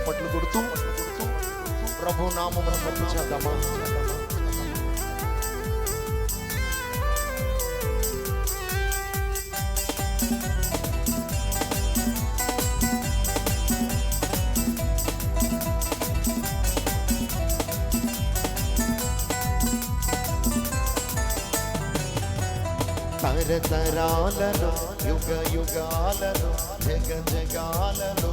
చప్పట్లు కొడుతూ ప్రభు నామమును పంపించేద్దామా చేద్దామా? తరతరాలలో యుగ యుగాలలో జగ జగాలలో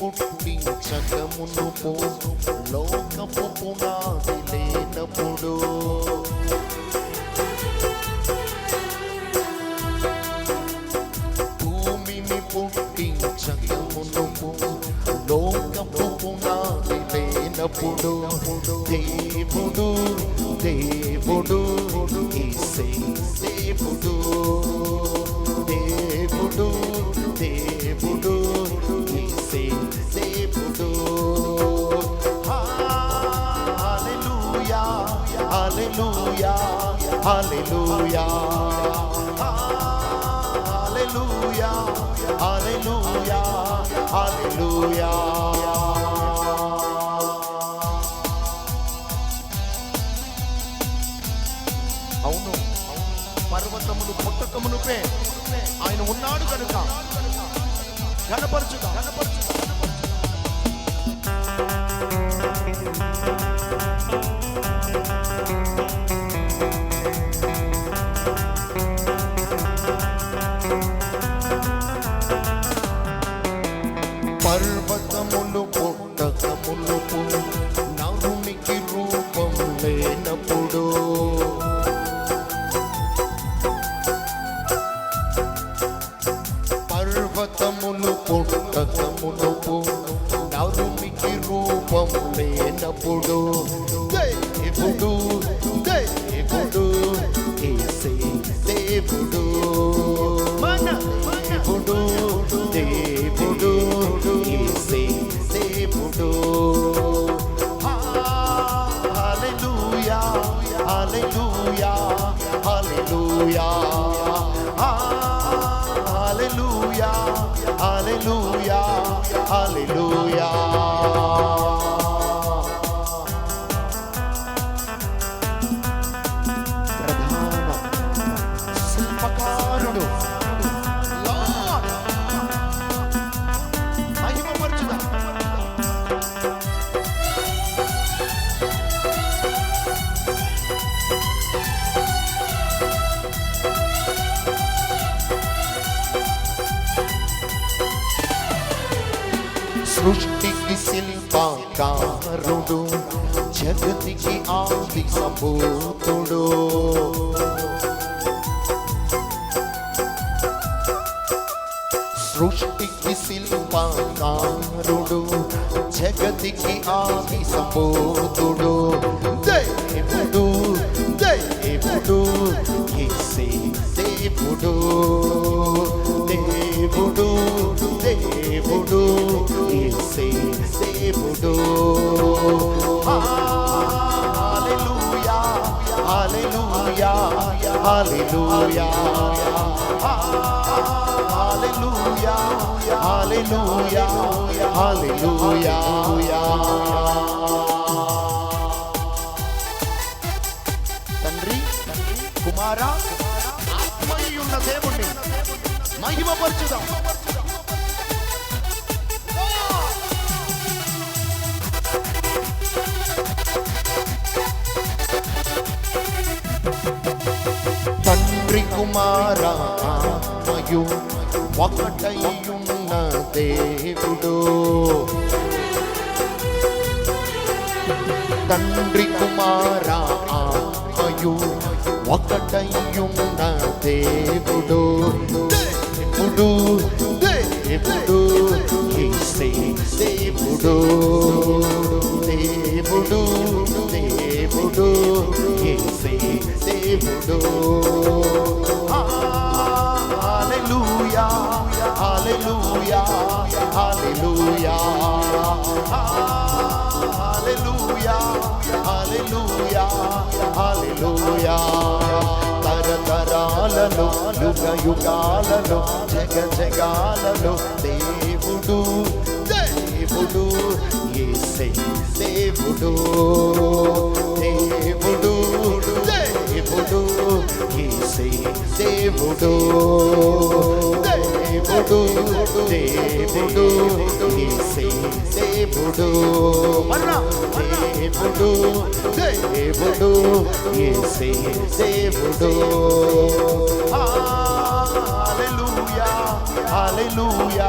భూమిని పుట్టించకమును లోకపు పునాది లేనప్పుడు. భూమిని పుట్టించకమును లోకపు పునాది లేనప్పుడు. దేవుడు దేవుడు ఈసే దేవుడు దేవుడు దేవుడు. హల్లెలూయా హల్లెలూయా హల్లెలూయా హల్లెలూయా అవును పర్వతములు పుట్టకమునుపే ఆయన ఉన్నాడు కనుక. గణపరచుగా గణపరచుగా పర్వతములు పుట్టకములు నరునికి రూపం లేనప్పుడు. పర్వతములు పుట్టకములు నరునికి రూపం లేనప్పుడు. దేవుడు దేవుడు ఏసే దేవుడు. మన హల్లెలూయా సృష్టికి శిల్పకారుడు జగతికి ఆది సంభూతుడు సృష్టికి శిల్పకారుడు జగతికి ఆది సంభూతుడు దేవుడు దేవుడు యేసే దేవుడు దేవుడు దేవుడు. హల్లెలూయా హల్లెలూయా హల్లెలూయా హల్లెలూయా తండ్రి కుమారా ఆత్మయ్య ఉన్న దేవుణ్ణి మహిమపరచుదాం. కుమారా ఆత్మయు ఒకటయ్యున్న దేవుడు. తండ్రి కుమారా ఆత్మయు ఒకటయ్యున్న దేవుడు దేవుడు దేవుడు. దేవుడు దేవుడు దేవుడు దేవుడు. Hallelujah, hallelujah, hallelujah, hallelujah, hallelujah. తరతరాలలో యుగ యుగాలలో జగ జగాలలో దేవుడు దేవుడు యేసే దేవుడు. దేవుడు దేవుడు యేసే దేవుడు. దేవుడు దేవుడు యేసే దేవుడు. దేవుడు దేవుడు యేసే దేవుడు. హల్లెలూయా హల్లెలూయా.